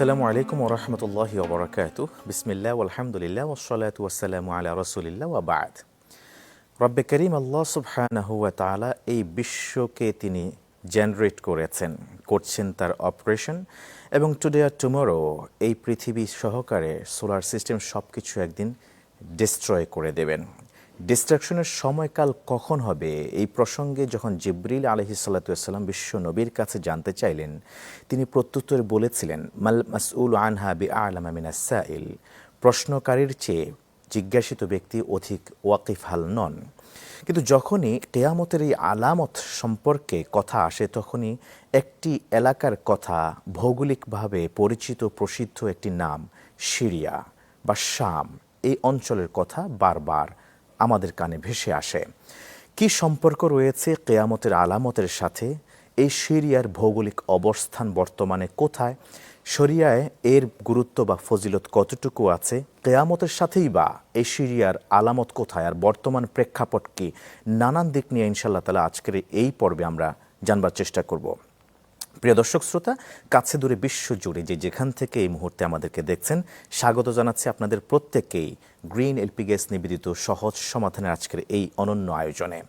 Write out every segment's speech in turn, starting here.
আসসালামু আলাইকুম ওরহমতুল্লাহি ওবরাকাত বিসমিল্লাহ আলহামদুলিল্লাহ ওসলাত ওয়াসালাম আলা রসুলিল্লাহ ওয়াবাদ রব্বে করিম আল্লাহ সুবহানাহু ওয়া তাআলা এই বিশ্বকে তিনি জেনারেট করেছেন, করছেন তার অপারেশন এবং টুডে আর টুমোরো এই পৃথিবী সহকারে সোলার সিস্টেম সব কিছু একদিন ডিস্ট্রয় করে দেবেন। ডিস্ট্রাকশনের সময়কাল কখন হবে? এই প্রসঙ্গে যখন জিব্রিল আলহি সাল্লাতাম বিশ্ব নবীর কাছে জানতে চাইলেন, তিনি প্রত্যুত্তরে বলেছিলেন, মাল মাসউল আনহা বি আলামা মিনাসাইল প্রশ্নকারীর চেয়ে জিজ্ঞাসিত ব্যক্তি অধিক ওয়াকিফাল নন। কিন্তু যখনই কেয়ামতের এই আলামত সম্পর্কে কথা আসে, তখনই একটি এলাকার কথা ভৌগোলিকভাবে পরিচিত প্রসিদ্ধ একটি নাম, সিরিয়া বা শাম। এই অঞ্চলের কথা বারবার আমাদের কানে ভেসে আসে। কি সম্পর্ক রয়েছে কেয়ামতের আলামতের সাথে? এই সিরিয়ার ভৌগোলিক অবস্থান বর্তমানে কোথায়? শরিয়ায় এর গুরুত্ব বা ফজিলত কতটুকু আছে? কেয়ামতের সাথেই বা এই সিরিয়ার আলামত কোথায়? আর বর্তমান প্রেক্ষাপট কি? নানান দিক নিয়ে ইনশাল্লাহ তালা আজকের এই পর্বে আমরা জানবার চেষ্টা করব। প্রিয় দর্শক শ্রোতা, কাছে দূরে বিশ্ব জুড়ে যে যেখান থেকে এই মুহূর্তে আমাদেরকে দেখছেন, স্বাগত জানাচ্ছি আপনাদের প্রত্যেককেই। গ্রিন এলপি গ্যাস নিবেদিত সহজ সমাধানের আজকের এই অনন্য আয়োজনে।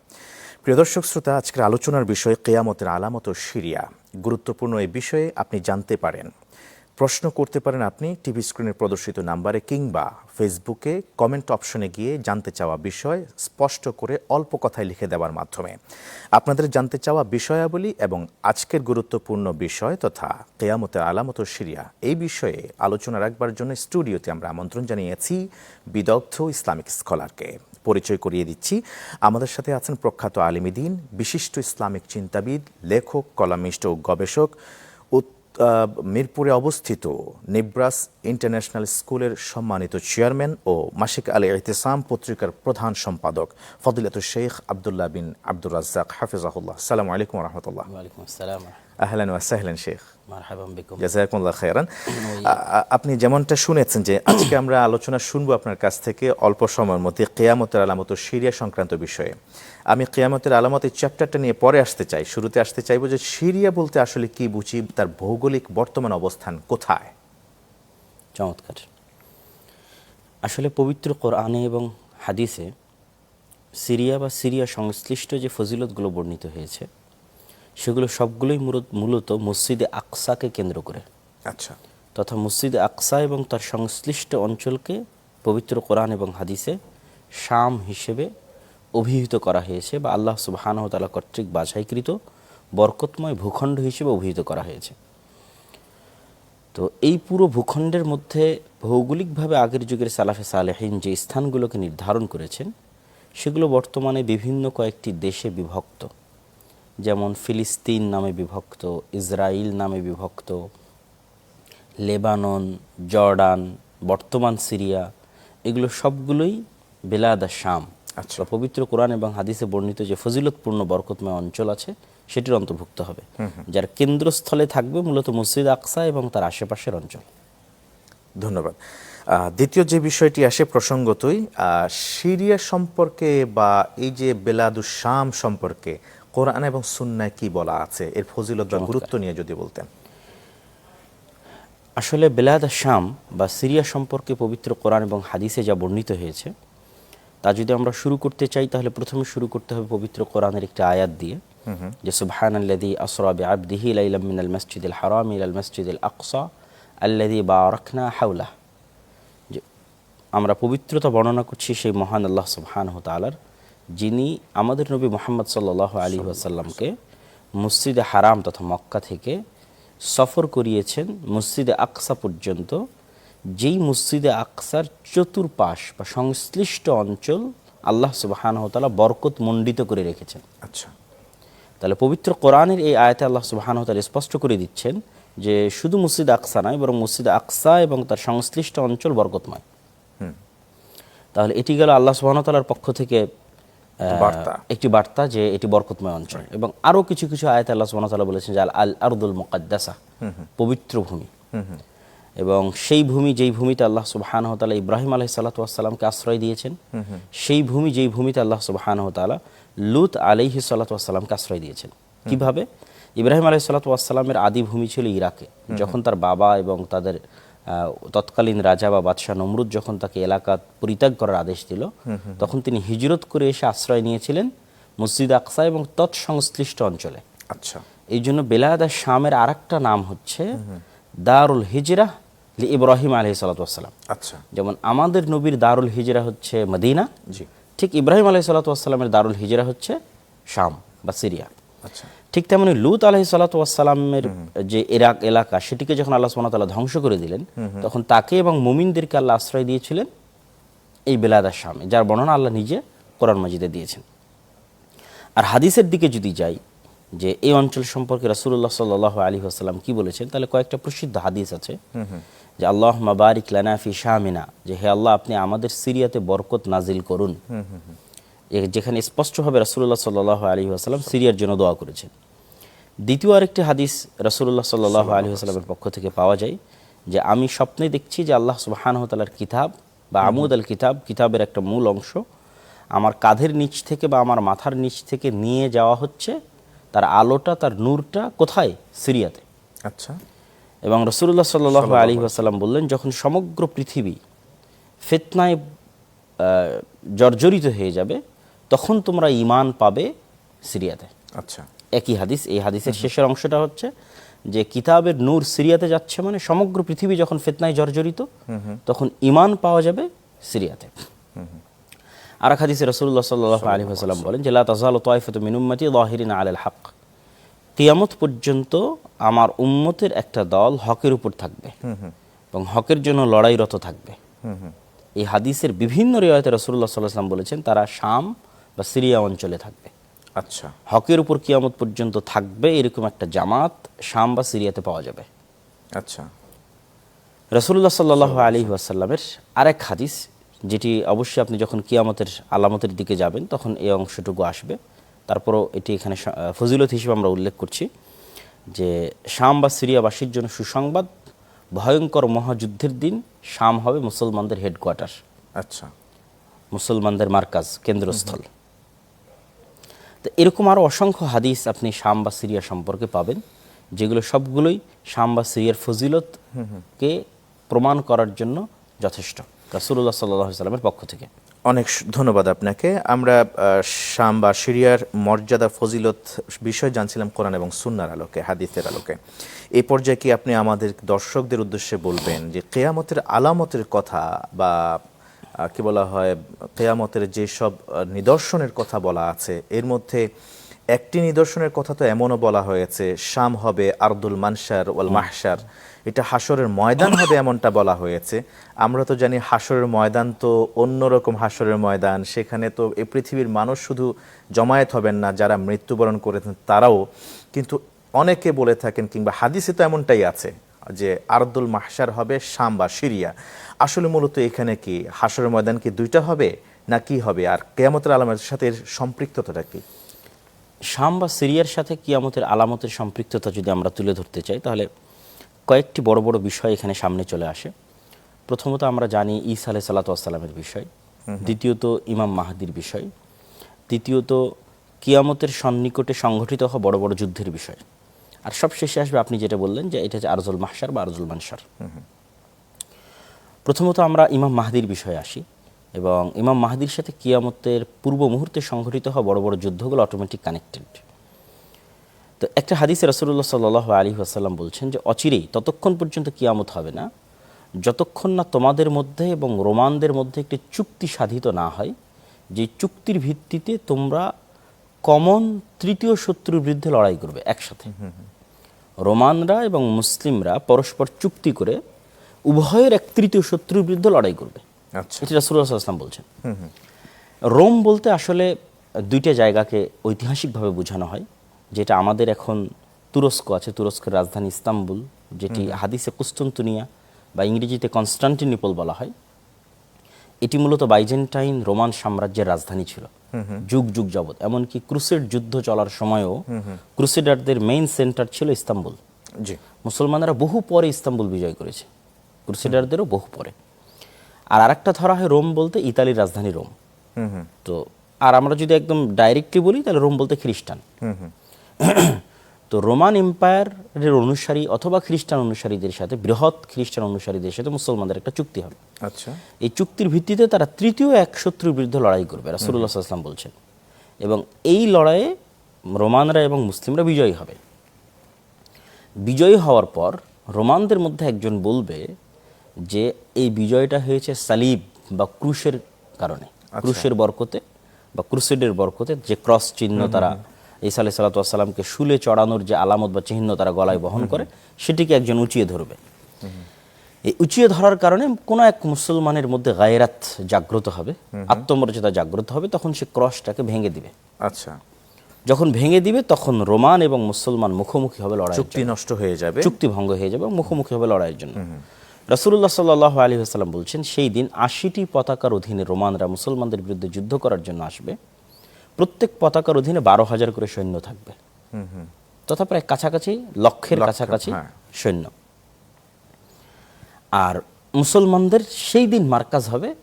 প্রিয় দর্শক শ্রোতা, আজকের আলোচনার বিষয় কেয়ামতের আলামত সিরিয়া। গুরুত্বপূর্ণ এই বিষয়ে আপনি জানতে পারেন। প্রশ্ন করতে পারেন আপনি টিভি স্ক্রিনে প্রদর্শিত নাম্বারে কিংবা ফেসবুকে কমেন্ট অপশনে গিয়ে জানতে চাওয়া বিষয় স্পষ্ট করে অল্প কথায় লিখে দেওয়ার মাধ্যমে। আপনাদের জানতে চাওয়া বিষয়াবলী এবং আজকের গুরুত্বপূর্ণ বিষয় তথা কেয়ামতের আলামত সিরিয়া এই বিষয়ে আলোচনা রাখবার জন্য স্টুডিওতে আমরা আমন্ত্রণ জানিয়েছি বিদগ্ধ ইসলামিক স্কলারকে। পরিচয় করিয়ে দিচ্ছি। আমাদের সাথে আছেন প্রখ্যাত আলিমিদিন বিশিষ্ট ইসলামিক চিন্তাবিদ, লেখক, কলামিষ্ট ও গবেষক মিরপুরে অবস্থিত নিব্রাস ইন্টারন্যাশনাল স্কুলের সম্মানিত চেয়ারম্যান ও মাসিক আলী এহতেসাম পত্রিকার প্রধান সম্পাদক ফদিলাত শেখ আবদুল্লাহ বিন আব্দুর রাজ্জাক হাফিজাহুল্লাহ। সালাম আলাইকুম রহমতুল্লাহ। আহলান ওয়াসাহলেন শেখ জাজাকুল্লাহ খায়রান। আপনি যেমনটা শুনেছেন যে আজকে আমরা আলোচনা শুনব আপনার কাছ থেকে অল্প সময়ের মধ্যে কেয়ামতের আলামত ও সিরিয়া সংক্রান্ত বিষয়ে। আমি কেয়ামতের আলামত এই চ্যাপ্টারটা নিয়ে পরে আসতে চাই শুরুতে আসতে চাইব যে সিরিয়া বলতে আসলে কি বুঝি তার ভৌগোলিক বর্তমান অবস্থান কোথায়? চমৎকার। আসলে পবিত্র কোরআনে এবং হাদিসে সিরিয়া বা সিরিয়া সংশ্লিষ্ট যে ফজিলতগুলো বর্ণিত হয়েছে সেগুলো সবগুলোই মূলত মসজিদে আকসাকে কেন্দ্র করে। আচ্ছা। তথা মসজিদে আকসা এবং তার সংশ্লিষ্ট অঞ্চলকে পবিত্র কোরআন এবং হাদিসে শাম হিসেবে অভিহিত করা হয়েছে বা আল্লাহ সুবাহানহতালা কর্তৃক বাছাইকৃত বরকতময় ভূখণ্ড হিসেবে অভিহিত করা হয়েছে। তো এই পুরো ভূখণ্ডের মধ্যে ভৌগোলিকভাবে আগের যুগের সালাফে সালেহীন যে স্থানগুলোকে নির্ধারণ করেছেন সেগুলো বর্তমানে বিভিন্ন কয়েকটি দেশে বিভক্ত। যেমন ফিলিস্তিন নামে বিভক্ত ইসরায়েল নামে বিভক্ত লেবানন জর্ডান বর্তমান সিরিয়া এগুলো সবগুলোই বেলাদা শাম। আচ্ছা। পবিত্র কোরআন এবং হাদিসে বর্ণিত যে ফজিলতপূর্ণ বরকতময় অঞ্চল আছে সেটির অন্তর্ভুক্ত হবে। যার কেন্দ্রস্থলে থাকবে মূলত মসজিদ আকসা এবং তার আশেপাশের অঞ্চল। ধন্যবাদ। দ্বিতীয় যে বিষয়টি আসে প্রসঙ্গতই আহ, সিরিয়া সম্পর্কে বা এই যে বেলাদুস শাম সম্পর্কে কোরআন এবং সুন্নায় কি বলা আছে? এর ফজিলত বা গুরুত্ব নিয়ে যদি বলতেন। আসলে বেলাদ শাম বা সিরিয়া সম্পর্কে পবিত্র কোরআন এবং হাদিসে যা বর্ণিত হয়েছে তা যদি আমরা শুরু করতে চাই তাহলে প্রথমে শুরু করতে হবে পবিত্র কোরআনের একটি আয়াত দিয়ে। যে সুবহান আল্লাদি আসরা বিআবদিহি লাইলাম মিনাল মসজিদিল হারাম ইলাল মসজিদিল আকসা আল্লাদি বারাকনা হাওলা যে আমরা পবিত্রতা বর্ণনা করছি সেই মহান আল্লাহ সুবহানাহু তাআলার যিনি আমাদের নবী মোহাম্মদ সাল্লাল্লাহু আলী ওয়াসাল্লামকে মসজিদে হারাম তথা মক্কা থেকে সফর করিয়েছেন মসজিদে আকসা পর্যন্ত যেই মসজিদে আকসার চতুর্পাশ বা সংশ্লিষ্ট অঞ্চল আল্লাহ সুবাহানহ তালা বরকত মণ্ডিত করে রেখেছেন। আচ্ছা। তাহলে পবিত্র কোরআনের এই আয়তে আল্লাহ সুবাহানহ তালা স্পষ্ট করে দিচ্ছেন যে শুধু মসজিদ আকসা নয় বরং মসজিদ আকসা এবং তার সংশ্লিষ্ট অঞ্চল বরকতময়। তাহলে এটি গেল আল্লাহ সুবাহানহ তালার পক্ষ থেকে। একটি বার্তা। যে এটি বরকতময় অঞ্চল। এবং আরও কিছু কিছু আয়াত আল্লাহ সুবহানাহু ওয়া তাআলা বলেছেন যে আল আরদুল মুকাদ্দাসা পবিত্র ভূমি। এবং সেই ভূমি যেই ভূমিতে আল্লাহ সুবহানাহু ওয়া তাআলা ইব্রাহিম আলাইহিস সালাতু ওয়াস সালামকে আশ্রয় দিয়েছেন সেই ভূমি যেই ভূমিতে আল্লাহ সুবহানাহু ওয়া তাআলা লুত আলাইহিস সালাতু ওয়াস সালামকে আশ্রয় দিয়েছেন। কীভাবে? ইব্রাহিম আলাহ সাল্লাতামের আদি ভূমি ছিল ইরাকে। যখন তার বাবা এবং তাদের তৎকালীন রাজা বা বাদশাহ নমরুদ যখন তাকে এলাকা পরিত্যাগ করার আদেশ দিল তখন তিনি হিজরত করে এসে আশ্রয় নিয়েছিলেন মসজিদ আকসা এবং তৎসংশ্লিষ্ট অঞ্চলে। আচ্ছা। এই জন্য বেলাদা শামের আর একটা নাম হচ্ছে দারুল হিজরা ইব্রাহিম আলহি সাল্লাতাম আচ্ছা। যেমন আমাদের নবীর দারুল হিজরা হচ্ছে মদিনা জি। ঠিক ইব্রাহিম আলহি সাল্লাতামের দারুল হিজরা হচ্ছে শাম বা সিরিয়া। আচ্ছা। ঠিক তেমনি লুত আলহি সাল্লাতামের যে ইরাক এলাকা সেটিকে যখন আল্লাহ তাআলা ধ্বংস করে দিলেন তখন তাকে এবং মুমিনদেরকে আল্লাহ আশ্রয় দিয়েছিলেন এই বেলাদা শামে যার বর্ণনা আল্লাহ নিজে কোরআন মাজিদে দিয়েছেন। আর হাদিসের দিকে যদি যাই যে এই অঞ্চল সম্পর্কে রাসূলুল্লাহ সাল্লাল্লাহু আলাইহি ওয়াসাল্লাম কি বলেছেন তাহলে কয়েকটা প্রসিদ্ধ হাদিস আছে। যে আল্লাহ মাবারিক লানা ফি শামিনা যে হে আল্লাহ আপনি আমাদের সিরিয়াতে বরকত নাজিল করুন। যেখানে স্পষ্টভাবে রাসূলুল্লাহ সাল্লাল্লাহু আলাইহি ওয়াসাল্লাম সিরিয়ার জন্য দোয়া করেছেন। দ্বিতীয় আরেকটি হাদিস রাসূলুল্লাহ সাল্লাল্লাহু আলাইহি ওয়াসাল্লামের পক্ষ থেকে পাওয়া যায় যে আমি স্বপ্নে দেখছি যে আল্লাহ সুবহানাহু ওয়া কিতাব বা আমুদ আল কিতাব কিতাবের একটা মূল অংশ আমার কাঁধের নিচ থেকে বা আমার মাথার নিচ থেকে নিয়ে যাওয়া হচ্ছে তার আলোটা তার নূরটা কোথায়? সিরিয়াতে। আচ্ছা। এবং রসুল্লাহ সাল্লাহ আলী আসাল্লাম বললেন যখন সমগ্র পৃথিবী ফেতনায় জর্জরিত হয়ে যাবে তখন তোমরা ইমান পাবে সিরিয়াতে। আচ্ছা। একই হাদিস এই হাদিসের শেষের অংশটা হচ্ছে যে কিতাবের নূর সিরিয়াতে যাচ্ছে মানে সমগ্র পৃথিবী যখন ফেতনায় জর্জরিত তখন ইমান পাওয়া যাবে সিরিয়াতে। আর এক হাদিসে রসুল্লাহ সাল্লাহ আলী সাল্লাম বলেন যে লা তাজাল তয়ফত মিনুম্মতি লাহিরিন আল হক। কিয়ামত পর্যন্ত আমার উম্মতের একটা দল হকের উপর থাকবে এবং হকের জন্য লড়াইরত থাকবে। এই হাদিসের বিভিন্ন রেওয়ায়তে রসুল্লাহ সাল্লাহ সাল্লাম বলেছেন তারা শাম বা সিরিয়া অঞ্চলে থাকবে। আচ্ছা। হকের উপর কিয়ামত পর্যন্ত থাকবে এরকম একটা জামাত শাম বা সিরিয়াতে পাওয়া যাবে। আচ্ছা। রসুল্লাহ সাল্লাহ আলী ওয়াসাল্লামের আরেক হাদিস যেটি অবশ্যই আপনি যখন কিয়ামতের আলামতের দিকে যাবেন তখন এই অংশটুকু আসবে। তারপরও এটি এখানে ফজিলত হিসেবে আমরা উল্লেখ করছি যে শাম বা সিরিয়াবাসীর জন্য সুসংবাদ ভয়ঙ্কর মহাযুদ্ধের দিন শাম হবে মুসলমানদের হেডকোয়ার্টার। আচ্ছা। মুসলমানদের মার্কাজ কেন্দ্রস্থল। তো এরকম আরও অসংখ্য হাদিস আপনি শাম বা সিরিয়া সম্পর্কে পাবেন, যেগুলো সবগুলোই শাম বা সিরিয়ার ফজিলতকে প্রমাণ করার জন্য যথেষ্ট। রাসুল্লাহ সাল্লাহ সাল্লামের পক্ষ থেকে। অনেক ধন্যবাদ আপনাকে। আমরা শাম বা সিরিয়ার মর্যাদা, ফজিলত বিষয় জানছিলাম কোরআন এবং সুন্নার আলোকে, হাদিসের আলোকে। এই পর্যায়ে কি আপনি আমাদের দর্শকদের উদ্দেশ্যে বলবেন যে, কেয়ামতের আলামতের কথা বা কি বলা হয় কেয়ামতের যেসব নিদর্শনের কথা বলা আছে এর মধ্যে একটি নিদর্শনের কথা তো এমনও বলা হয়েছে শাম হবে আরদুল মানসার ওয়াল মাহসার এটা হাসরের ময়দান হবে এমনটা বলা হয়েছে। আমরা তো জানি হাসরের ময়দান তো অন্যরকম হাসরের ময়দান। সেখানে তো এ পৃথিবীর মানুষ শুধু জমায়েত হবেন না যারা মৃত্যুবরণ করেছেন তারাও। কিন্তু অনেকে বলে থাকেন কিংবা হাদিসে তো এমনটাই আছে। যে আরদুল মাহসার হবে শাম বা সিরিয়া। আসলে মূলত এখানে কি হাসরের ময়দান কি দুইটা হবে না কি হবে? আর কেয়ামতের আলমের সাথে এর সম্পৃক্ততাটা কি? শাম বা সিরিয়ার সাথে কিয়ামতের আলামতের সম্পৃক্ততা যদি আমরা তুলে ধরতে চাই তাহলে কয়েকটি বড় বড় বিষয় এখানে সামনে চলে আসে। প্রথমত আমরা জানি ঈসা আলাই সাল্লাতামের বিষয়। দ্বিতীয়ত ইমাম মাহাদির বিষয়। তৃতীয়ত কিয়ামতের সন্নিকটে সংঘটিত হওয়া বড় বড় যুদ্ধের বিষয়। আর সব শেষে আসবে আপনি যেটা বললেন যে এটা হচ্ছে আরজুল মাহসার বা আরজুল মানসার প্রথমত আমরা ইমাম মাহাদির বিষয়ে আসি এবং ইমাম মাহাদির সাথে কিয়ামতের পূর্ব মুহূর্তে সংঘটিত হওয়া বড় বড় যুদ্ধগুলো অটোমেটিক কানেক্টেড তো একটা হাদিসে রসুল্লাহ সাল্লাহ আলী আসাল্লাম বলছেন যে, অচিরেই, ততক্ষণ পর্যন্ত কিয়ামত হবে না। যতক্ষণ না তোমাদের মধ্যে এবং রোমানদের মধ্যে একটি চুক্তি সাধিত না হয়, যে চুক্তির ভিত্তিতে তোমরা কমন তৃতীয় শত্রুর বিরুদ্ধে লড়াই করবে একসাথে। রোমানরা এবং মুসলিমরা পরস্পর চুক্তি করে উভয়ের এক তৃতীয় শত্রুর বিরুদ্ধে লড়াই করবে। আচ্ছা। এটি বলছেন। রোম বলতে আসলে দুইটা জায়গাকে ঐতিহাসিকভাবে বোঝানো হয় যেটা আমাদের এখন তুরস্ক আছে তুরস্কের রাজধানী ইস্তাম্বুল যেটি হাদিসে কুস্তন্তুনিয়া বা ইংরেজিতে কনস্টান্টিনিপল বলা হয়। এটি মূলত বাইজেন্টাইন রোমান সাম্রাজ্যের রাজধানী ছিল। যুগ যুগ যাবৎ। এমনকি ক্রুসেড যুদ্ধ চলার সময়ও ক্রুসেডারদের মেইন সেন্টার ছিল ইস্তাম্বুল। জি। মুসলমানরা বহু পরে ইস্তাম্বুল বিজয় করেছে। ক্রুসেডারদেরও বহু পরে। আর আরেকটা ধরা হয় রোম বলতে ইতালির রাজধানী রোম। হুম হুম। তো আর আমরা যদি একদম ডাইরেক্টলি বলি তাহলে রোম বলতে খ্রিস্টান। তো রোমান এম্পায়ারের অনুসারী অথবা খ্রিস্টান অনুসারীদের সাথে বৃহৎ খ্রিস্টান অনুসারীদের সাথে মুসলমানদের একটা চুক্তি হবে। আচ্ছা। এই চুক্তির ভিত্তিতে তারা তৃতীয় এক শত্রুর বিরুদ্ধে লড়াই করবে রাসুল্লাহ সাল্লাম বলছেন। এবং এই লড়াইয়ে রোমানরা এবং মুসলিমরা বিজয়ী হবে। বিজয়ী হওয়ার পর রোমানদের মধ্যে একজন বলবে যে এই বিজয়টা হয়েছে সালিব বা ক্রুশের কারণে। ক্রুশের বরকতে বা ক্রুসেডের বরকতে যে ক্রস চিহ্ন তারা ঈসা আলাহ সাল্লাতামকে শুলে চড়ানোর যে আলামত বা চিহ্ন তারা গলায় বহন করে সেটিকে একজন উঁচিয়ে ধরবে। এই উঁচিয়ে ধরার কারণে কোনো এক মুসলমানের মধ্যে গায়রাত জাগ্রত হবে আত্মমর্যাদা জাগ্রত হবে তখন সে ক্রসটাকে ভেঙে দিবে। আচ্ছা। যখন ভেঙে দিবে তখন রোমান এবং মুসলমান মুখোমুখি হবে লড়াই চুক্তি নষ্ট হয়ে যাবে। চুক্তি ভঙ্গ হয়ে যাবে মুখোমুখি হবে লড়াইয়ের জন্য। রাসুল্লাহ সাল্লাহ আলী আসাল্লাম বলছেন সেই দিন আশিটি পতাকার অধীনে রোমানরা মুসলমানদের বিরুদ্ধে যুদ্ধ করার জন্য আসবে। প্রত্যেক পতাকার অধীনে বারো হাজার করে সৈন্য থাকবে। তথা প্রায় কাছাকাছি লক্ষের কাছাকাছি হ্যাঁ। সৈন্য। আর মুসলমানদের সেই দিন মার্কাজ হবে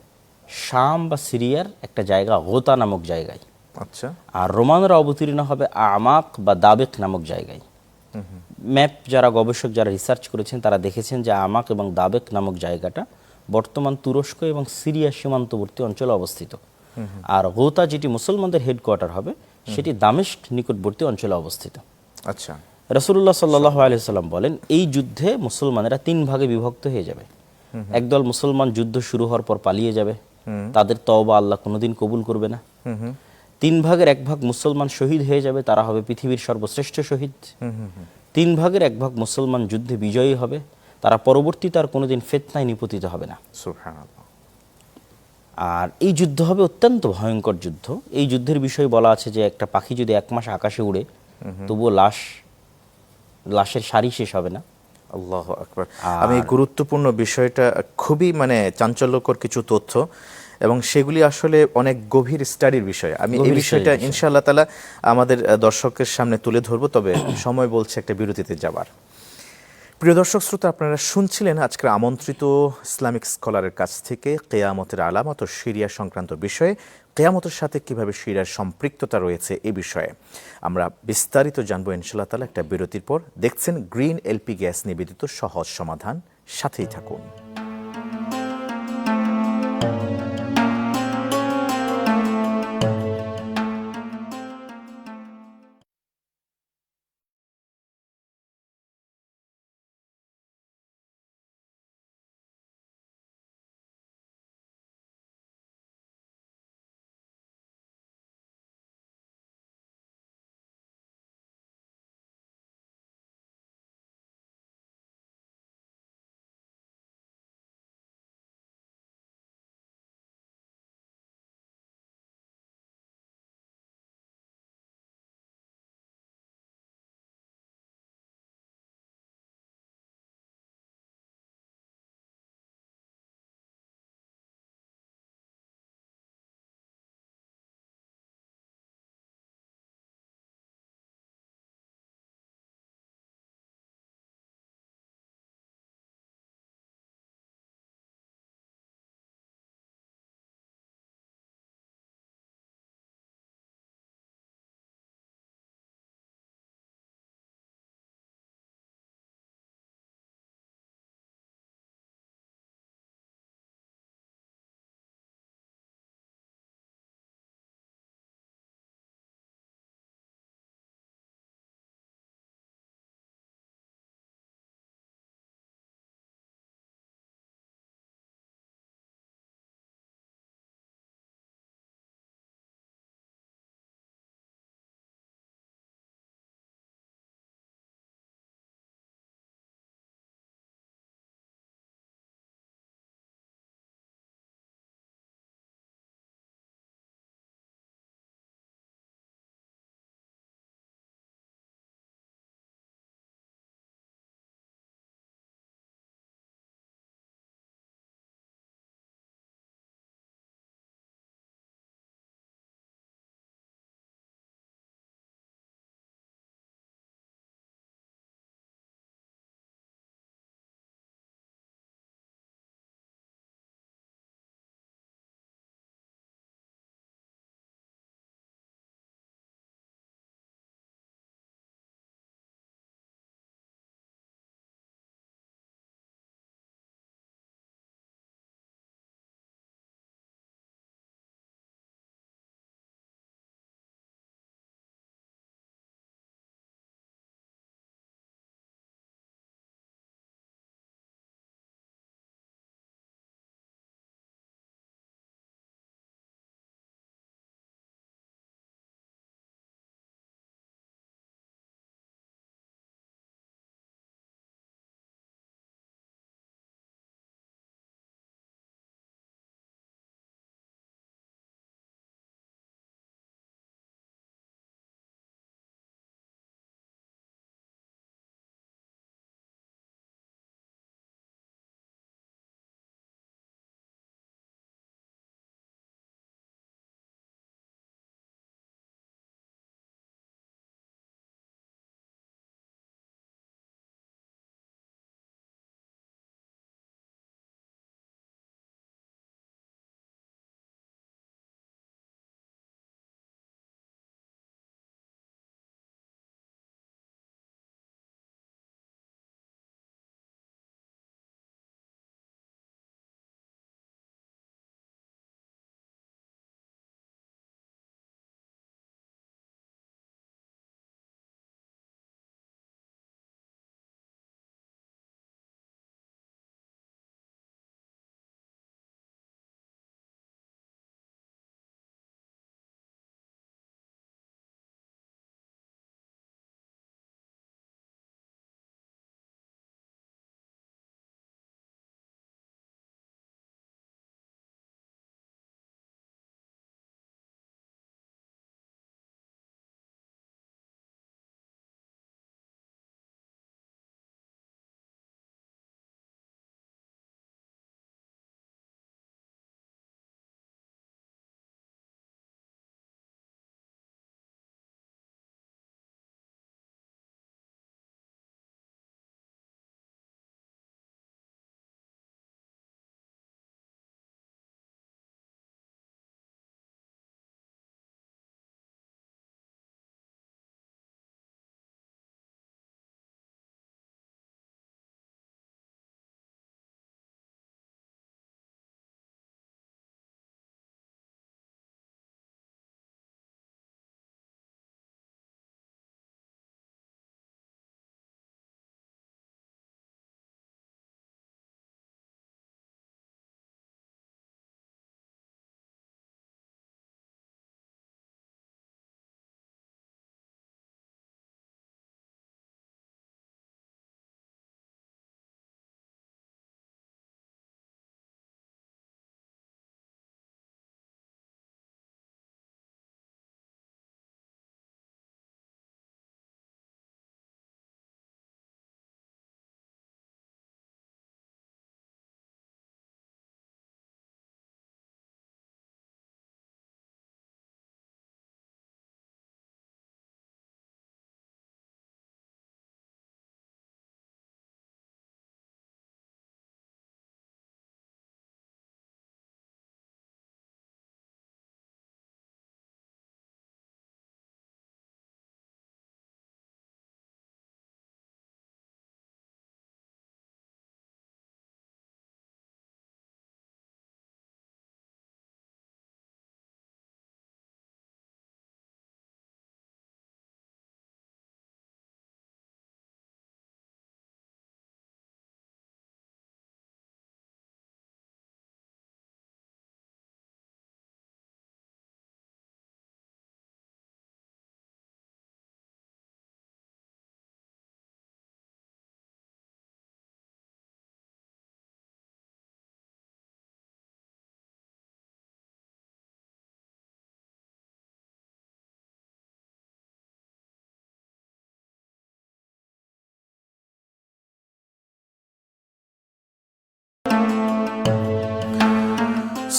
শাম বা সিরিয়ার একটা জায়গা গোতা নামক জায়গায়। আচ্ছা। আর রোমানরা অবতীর্ণ হবে আমাক বা দাবেক নামক জায়গায়। ম্যাপ যারা গবেষক যারা রিসার্চ করেছেন তারা দেখেছেন যে আমাক এবং দাবেক নামক জায়গাটা বর্তমান তুরস্ক এবং সিরিয়া সীমান্তবর্তী অঞ্চলে অবস্থিত। আর গোতা যেটি মুসলমানদের হেডকোয়ার্টার হবে সেটি দামেস্ক নিকটবর্তী অঞ্চলে অবস্থিত। আচ্ছা। রসুল্লাহ সাল্লাহ আলিয়াল্লাম বলেন এই যুদ্ধে মুসলমানেরা তিন ভাগে বিভক্ত হয়ে যাবে। একদল মুসলমান যুদ্ধ শুরু হওয়ার পর পালিয়ে যাবে। তাদের তওবা আল্লাহ কোনোদিন কবুল করবে না। তিন ভাগের এক ভাগ মুসলমান শহীদ হয়ে যাবে তারা হবে পৃথিবীর সর্বশ্রেষ্ঠ শহীদ। তিন ভাগের এক ভাগ মুসলমান যুদ্ধে বিজয়ী হবে তারা পরবর্তীতে আর কোনোদিন ফেতনায় নিপতিত হবে না। আর এই যুদ্ধ হবে অত্যন্ত ভয়ঙ্কর যুদ্ধ। এই যুদ্ধের বিষয়ে বলা আছে যে একটা পাখি যদি এক মাস আকাশে উড়ে তবুও লাশ লাশের সারি শেষ হবে না। আল্লাহ আকবার। আমি গুরুত্বপূর্ণ বিষয়টা খুবই মানে চাঞ্চল্যকর কিছু তথ্য এবং সেগুলি আসলে অনেক গভীর স্টাডির বিষয়। আমি এই বিষয়টা ইনশাআল্লাহ তালা আমাদের দর্শকের সামনে তুলে ধরবো তবে সময় বলছে একটা বিরতিতে যাবার। প্রিয় দর্শক শ্রোতা, আপনারা শুনছিলেন আজকের আমন্ত্রিত ইসলামিক স্কলারের কাছ থেকে কেয়ামতের আলামত ও সিরিয়া সংক্রান্ত বিষয়ে। কেয়ামতের সাথে কীভাবে সিরিয়ার সম্পৃক্ততা রয়েছে এ বিষয়ে আমরা বিস্তারিত জানব ইনশাল্লাহ তালা একটা বিরতির পর। দেখছেন গ্রিন এলপি গ্যাস নিবেদিত সহজ সমাধান, সাথেই থাকুন।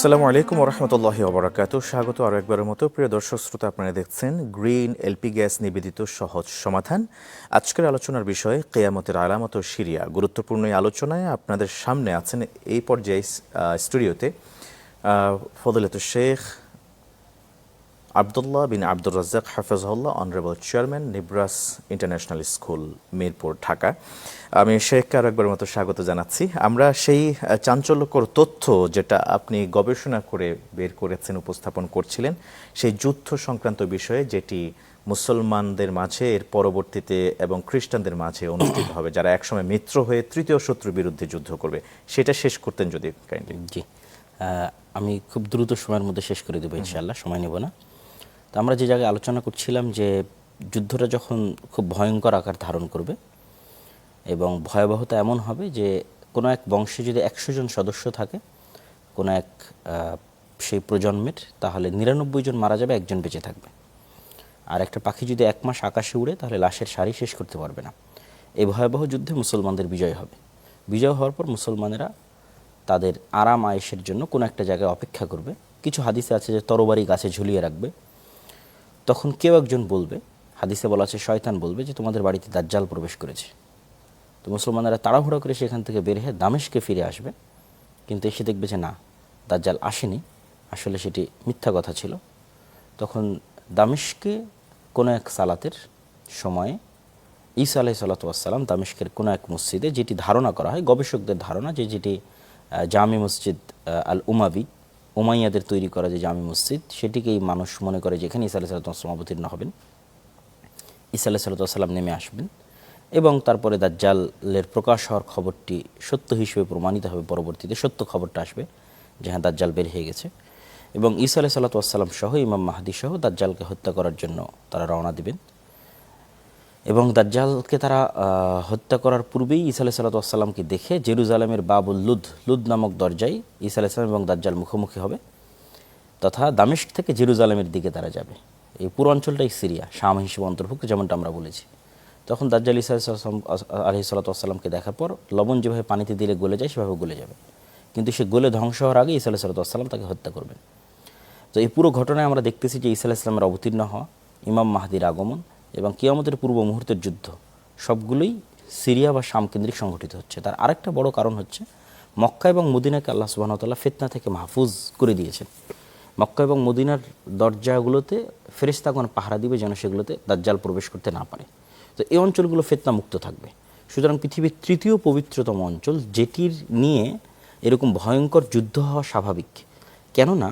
আসসালামু আলাইকুম রহমতুল্লাহ ওবরাকাত। স্বাগত আরও একবারের মতো। প্রিয় দর্শক, শ্রোতা আপনারা দেখছেন গ্রিন এলপি গ্যাস নিবেদিত সহজ সমাধান। আজকের আলোচনার বিষয়ে কেয়ামতের আলামত সিরিয়া। গুরুত্বপূর্ণ এই আলোচনায় আপনাদের সামনে আছেন এই পর্যায়ে স্টুডিওতে Fadlet Sheikh Abdullah bin Abdur Razzak Hafezullah honourable chairman, Nibras international school, Mirpur, Dhaka. আমি শেখকে আরও একবার মতো স্বাগত জানাচ্ছি। আমরা সেই চাঞ্চল্যকর তথ্য যেটা আপনি গবেষণা করে বের করেছেন, উপস্থাপন করছিলেন, সেই যুদ্ধ সংক্রান্ত বিষয়ে যেটি মুসলমানদের মাঝে, এর পরবর্তীতে এবং খ্রিস্টানদের মাঝে অনুষ্ঠিত হবে, যারা একসময় মিত্র হয়ে তৃতীয় শত্রুর বিরুদ্ধে যুদ্ধ করবে, সেটা শেষ করতেন যদি কাইন্ডলি জি। আমি খুব দ্রুত সময়ের মধ্যে শেষ করে দেবো, ইনশাআল্লাহ। সময় নেব না। তো আমরা যে জায়গায় আলোচনা করছিলাম যে যুদ্ধটা যখন খুব ভয়ঙ্কর আকার ধারণ করবে এবং ভয়াবহতা এমন হবে যে কোনো এক বংশে যদি একশো জন সদস্য থাকে, কোনো এক সেই প্রজন্মের, তাহলে নিরানব্বই জন মারা যাবে, একজন বেঁচে থাকবে। আর একটা পাখি যদি এক মাস আকাশে উড়ে, তাহলে লাশের সারি শেষ করতে পারবে না। এই ভয়াবহ যুদ্ধে মুসলমানদের বিজয় হবে। বিজয় হওয়ার পর মুসলমানেরা তাদের আরাম আয়েসের জন্য কোনো একটা জায়গায় অপেক্ষা করবে। কিছু হাদিসে আছে যে তরবারি গাছে ঝুলিয়ে রাখবে। তখন কেউ একজন বলবে, হাদিসে বলা আছে, শয়তান বলবে যে, তোমাদের বাড়িতে দাজ্জাল প্রবেশ করেছে। তো মুসলমানেরা তাড়াহুড়ো করে সেখান থেকে বের হয়ে দামেশকে ফিরে আসবে। কিন্তু এসে দেখবে যে, না, দাজ্জাল আসেনি। আসলে সেটি মিথ্যা কথা ছিল। তখন দামেশকে কোনো এক সালাতের সময়ে ঈসা আলাহি সাল্লাতাম দামেশকের কোনো এক মসজিদে, যেটি ধারণা করা হয়, গবেষকদের ধারণা যে, যেটি জামি মসজিদ আল উমাবি উমাইয়াদের তৈরি করা যে জামি মসজিদ, সেটিকেই মানুষ মনে করে যে এখানে ঈসা আলাহি সাল্লাতাম অবতীর্ণ হবেন। ঈসা আলাহি সাল্লাম নেমে আসবেন এবং তারপরে দাজ্জালের প্রকাশ হওয়ার খবরটি সত্য হিসেবে প্রমাণিত হবে, পরবর্তীতে সত্য খবরটা আসবে যে হ্যাঁ দাজ্জাল বের হয়ে গেছে। এবং ঈসা আলাহি সাল্লাতাম সহ ইমাম মাহাদি সহ দাজ্জালকে হত্যা করার জন্য তারা রওনা দিবেন। এবং দাজ্জালকে তারা হত্যা করার পূর্বেই ঈসা আলাহি সাল্লাতামকে দেখে জেরুজালেমের বাবুল লুদ লুদ নামক দরজায় ঈসা আলাইসালাম এবং দাজ্জাল মুখোমুখি হবে, তথা দামেস্ক থেকে জেরুজালেমের দিকে তারা যাবে। এই পুরো অঞ্চলটাই সিরিয়া, শাম হিসেবে অন্তর্ভুক্ত যেমনটা আমরা বলেছি। তখন দাজ্জাল ইসা আলহি সাল্লাতামকে দেখার পর লবণ যেভাবে পানিতে দিলে গলে যায়, সেভাবে গলে যাবে। কিন্তু সে গলে ধ্বংস হওয়ার আগে ইসা আলাহি সাল্লাতাম তাকে হত্যা করবেন। তো এই পুরো ঘটনায় আমরা দেখতেছি যে ইসা ইসলামের অবতীর্ণ হওয়া ইমাম মাহাদির আগমন এবং কিয়ামতের পূর্ব মুহূর্তের যুদ্ধ, সবগুলোই সিরিয়া বা শাম কেন্দ্রিক সংঘটিত হচ্ছে। তার আরেকটা বড় কারণ হচ্ছে, মক্কা এবং মদিনাকে আল্লাহ সুবাহতাল্লাহ ফেতনা থেকে মাহফুজ করে দিয়েছেন। মক্কা এবং মদিনার দরজাগুলোতে ফেরিস্তাগণ পাহারা দিবে যেন সেগুলোতে দাজ্জাল প্রবেশ করতে না পারে। তো এই অঞ্চলগুলো ফেতনা মুক্ত থাকবে। সুতরাং পৃথিবীর তৃতীয় পবিত্রতম অঞ্চল, যেটির নিয়ে এরকম ভয়ঙ্কর যুদ্ধ হওয়া স্বাভাবিক। কেননা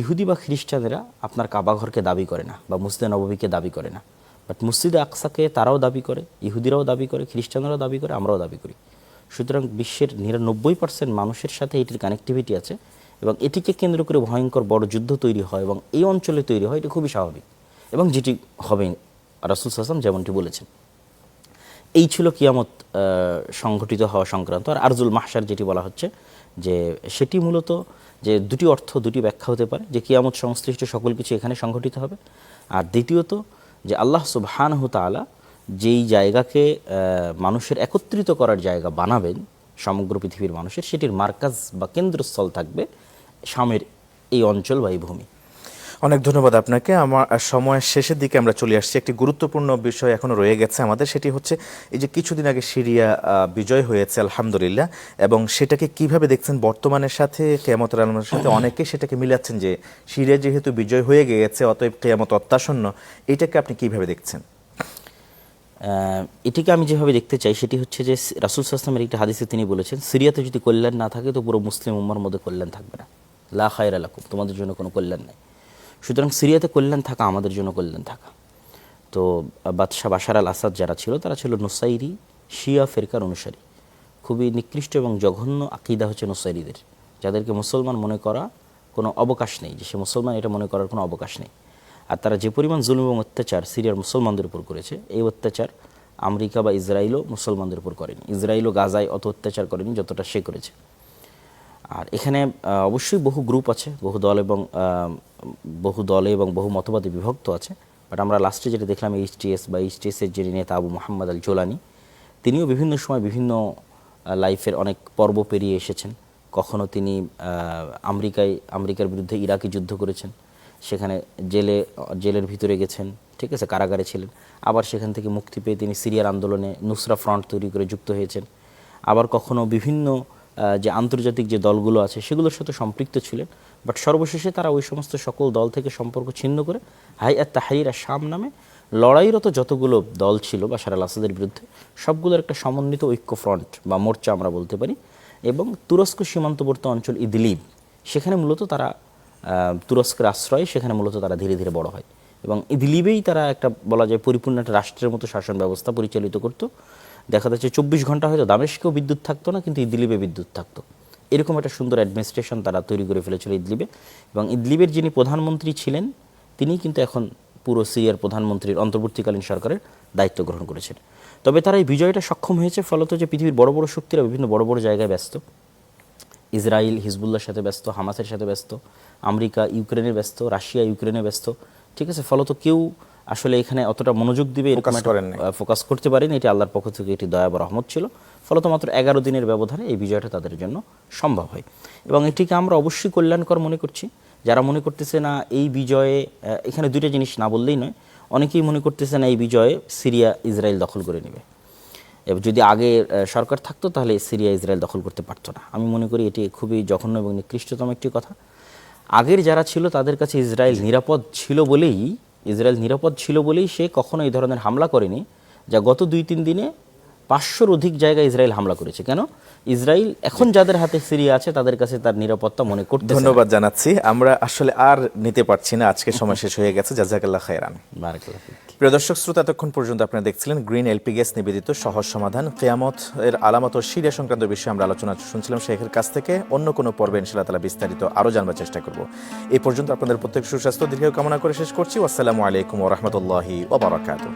ইহুদি বা খ্রিস্টানেরা আপনার কাবাঘরকে দাবি করে না বা মুসলিম নববীকে দাবি করে না। বাট মসজিদে আকসাকে তারাও দাবি করে, ইহুদিরাও দাবি করে, খ্রিস্টানরাও দাবি করে, আমরাও দাবি করি। সুতরাং বিশ্বের নিরানব্বই পার্সেন্ট মানুষের সাথে এটির কানেক্টিভিটি আছে এবং এটিকে কেন্দ্র করে ভয়ঙ্কর বড় যুদ্ধ তৈরি হয় এবং এই অঞ্চলে তৈরি হয়, এটি খুবই স্বাভাবিক। এবং যেটি হবে রাসুল হাসান যেমনটি বলেছেন। এই ছিল কিয়ামত সংঘটিত হওয়া সংক্রান্ত। আর আরজুল মাহসার যেটি বলা হচ্ছে যে, সেটি মূলত যে দুটি অর্থ, দুটি ব্যাখ্যা হতে পারে যে কিয়ামত সংশ্লিষ্ট সকল কিছু এখানে সংঘটিত হবে। আর দ্বিতীয়ত যে আল্লাহ সুবহানহ তালা যেই জায়গাকে মানুষের একত্রিত করার জায়গা বানাবেন, সমগ্র পৃথিবীর মানুষের, সেটির মার্কাজ বা কেন্দ্রস্থল থাকবে শামের এই অঞ্চল বা এই ভূমি। অনেক ধন্যবাদ আপনাকে। আমার সময়ের শেষের দিকে আমরা চলে আসছি। একটি গুরুত্বপূর্ণ বিষয় এখনও রয়ে গেছে আমাদের, সেটি হচ্ছে এই যে কিছুদিন আগে সিরিয়া বিজয় হয়েছে, আলহামদুলিল্লাহ, এবং সেটাকে কীভাবে দেখছেন বর্তমানের সাথে কেয়ামতের আলমের সাথে, অনেকে সেটাকে মিলাচ্ছেন যে সিরিয়া যেহেতু বিজয় হয়ে গিয়েছে, অতএব কেয়ামত অত্যাসন্ন এটাকে আপনি কীভাবে দেখছেন? এটিকে আমি যেভাবে দেখতে চাই, সেটি হচ্ছে যে রাসুল সাল্লামের একটি হাদিসে তিনি বলেছেন, সিরিয়াতে যদি কল্যাণ না থাকে, তো পুরো মুসলিম উম্মার মধ্যে কল্যাণ থাকবে না। লা খায়ের আলাকুম তোমাদের জন্য কোনো কল্যাণ নেই। সুতরাং সিরিয়াতে কল্যাণ থাকা, আমাদের জন্য কল্যাণ থাকা। তো বাদশাহ বাশার আল আসাদ যারা ছিল, তারা ছিল নোসাইরি, শিয়া ফেরকার অনুসারী। খুবই নিকৃষ্ট এবং জঘন্য আকিদা হচ্ছে নোসাইরিদের। যাদেরকে মুসলমান মনে করা কোনো অবকাশ নেই, যে সে মুসলমান, এটা মনে করার কোনো অবকাশ নেই। আর তারা যে পরিমাণ জুলুম এবং অত্যাচার সিরিয়ার মুসলমানদের উপর করেছে, এই অত্যাচার আমেরিকা বা ইসরায়েলও মুসলমানদের উপর করেনি। ইসরায়েলও গাজায় অত অত্যাচার করেনি, যতটা সে করেছে। আর এখানে অবশ্যই বহু গ্রুপ আছে, বহু দল এবং বহু দলে এবং বহু মতবাদে বিভক্ত আছে। বাট আমরা লাস্টে যেটা দেখলাম এইচটিএস বা এইচটিএসের যিনি নেতা আবু মোহাম্মদ আল জোলানি, তিনিও বিভিন্ন সময় বিভিন্ন লাইফের অনেক পর্ব পেরিয়ে এসেছেন। কখনো তিনি আমেরিকায়, আমেরিকার বিরুদ্ধে ইরাকে যুদ্ধ করেছেন, সেখানে জেলে, জেলের ভিতরে গেছেন, ঠিক আছে, কারাগারে ছিলেন। আবার সেখান থেকে মুক্তি পেয়ে তিনি সিরিয়ার আন্দোলনে নুসরা ফ্রন্ট তৈরি করে যুক্ত হয়েছেন। আবার কখনো বিভিন্ন যে আন্তর্জাতিক যে দলগুলো আছে সেগুলোর সাথে সম্পৃক্ত ছিলেন। বাট সর্বশেষে তারা ওই সমস্ত সকল দল থেকে সম্পর্ক ছিন্ন করে হাই আর তাহাইরা শাম নামে লড়াইরত যতগুলো দল ছিল বাশার আল আসাদের বিরুদ্ধে, সবগুলোর একটা সমন্বিত ঐক্য ফ্রন্ট বা মোর্চা আমরা বলতে পারি, এবং তুরস্ক সীমান্তবর্তী অঞ্চল ইদলিব, সেখানে মূলত তারা তুরস্কের আশ্রয়ে, সেখানে মূলত তারা ধীরে ধীরে বড় হয়। এবং ইদলিবেই তারা একটা বলা যায় পরিপূর্ণ একটা রাষ্ট্রের মতো শাসন ব্যবস্থা পরিচালিত করতো। দেখা যাচ্ছে চব্বিশ ঘণ্টা হয়তো দামেশকেও বিদ্যুৎ থাকতো না, কিন্তু ইদলিবে বিদ্যুৎ থাকতো। এরকম একটা সুন্দর অ্যাডমিনিস্ট্রেশন তারা তৈরি করে ফেলেছিল ইদলিবে। এবং ইদলিবের যিনি প্রধানমন্ত্রী ছিলেন, তিনি কিন্তু এখন পুরো সিরিয়ার প্রধানমন্ত্রীর অন্তর্বর্তীকালীন সরকারের দায়িত্ব গ্রহণ করেছেন। তবে তারা এই বিজয়টা সক্ষম হয়েছে ফলত যে পৃথিবীর বড় বড় শক্তিরা বিভিন্ন বড় বড় জায়গায় ব্যস্ত। ইসরায়েল হিজবুল্লার সাথে ব্যস্ত, হামাসের সাথে ব্যস্ত, আমেরিকা ইউক্রেনে ব্যস্ত, রাশিয়া, ইউক্রেনে ব্যস্ত। ঠিক আছে, ফলত কেউ আসলে এখানে অতটা মনোযোগ দিবে ফোকাস করতে পারেনি। এটি আল্লাহর পক্ষ থেকে এটি দয়া বা রহমত ছিল। ফলত মাত্র এগারো দিনের ব্যবধানে এই বিজয়টা তাদের জন্য সম্ভব হয়। এবং এটিকে আমরা অবশ্যই কল্যাণকর মনে করছি। যারা মনে করতেছে না এই বিজয়ে এখানে দুইটা জিনিস না বললেই নয় অনেকেই মনে করতেছে না এই বিজয়ে সিরিয়া ইসরায়েল দখল করে নেবে। এবার যদি আগে সরকার থাকতো তাহলে সিরিয়া ইসরায়েল দখল করতে পারতো না। আমি মনে করি এটি খুবই জঘন্য এবং নিকৃষ্টতম একটি কথা। আগের যারা ছিল তাদের কাছে ইসরায়েল নিরাপদ ছিল বলেই ইসরায়েল নিরাপদ ছিল বলেই সে কখনো এই ধরনের হামলা করেনি, যা গত দুই তিন দিনে পাঁচশোর অধিক জায়গায় ইসরায়েল হামলা করেছে। কেন? ইসরায়েল এখন যাদের হাতে সিরিয়া আছে তাদের কাছে তার নিরাপত্তা মনে করতে ধন্যবাদ জানাচ্ছি। আমরা আসলে আর নিতে পারছি না। আজকে সময় শেষ হয়ে গেছে। জাজাকাল্লাহ খায়রান। প্রিয় দর্শক শ্রোতা এতক্ষণ পর্যন্ত আপনারা দেখছিলেন গ্রিন এলপি গ্যাস নিবেদিত সহজ সমাধান। কেয়ামত এর আলামত ও সিরিয়া সংক্রান্ত বিষয়ে আমরা আলোচনা শুনছিলাম শেখের কাছ থেকে। অন্য কোনো পর্বে ইনশাল্লাহ তালা বিস্তারিত আরও জানবার চেষ্টা করব। এই পর্যন্ত আপনাদের প্রত্যেক সুস্বাস্থ্য দীর্ঘ কামনা করে শেষ করছি। আসসালামু আলাইকুম ওরহমতুল্লাহি ওবরাকাতুহ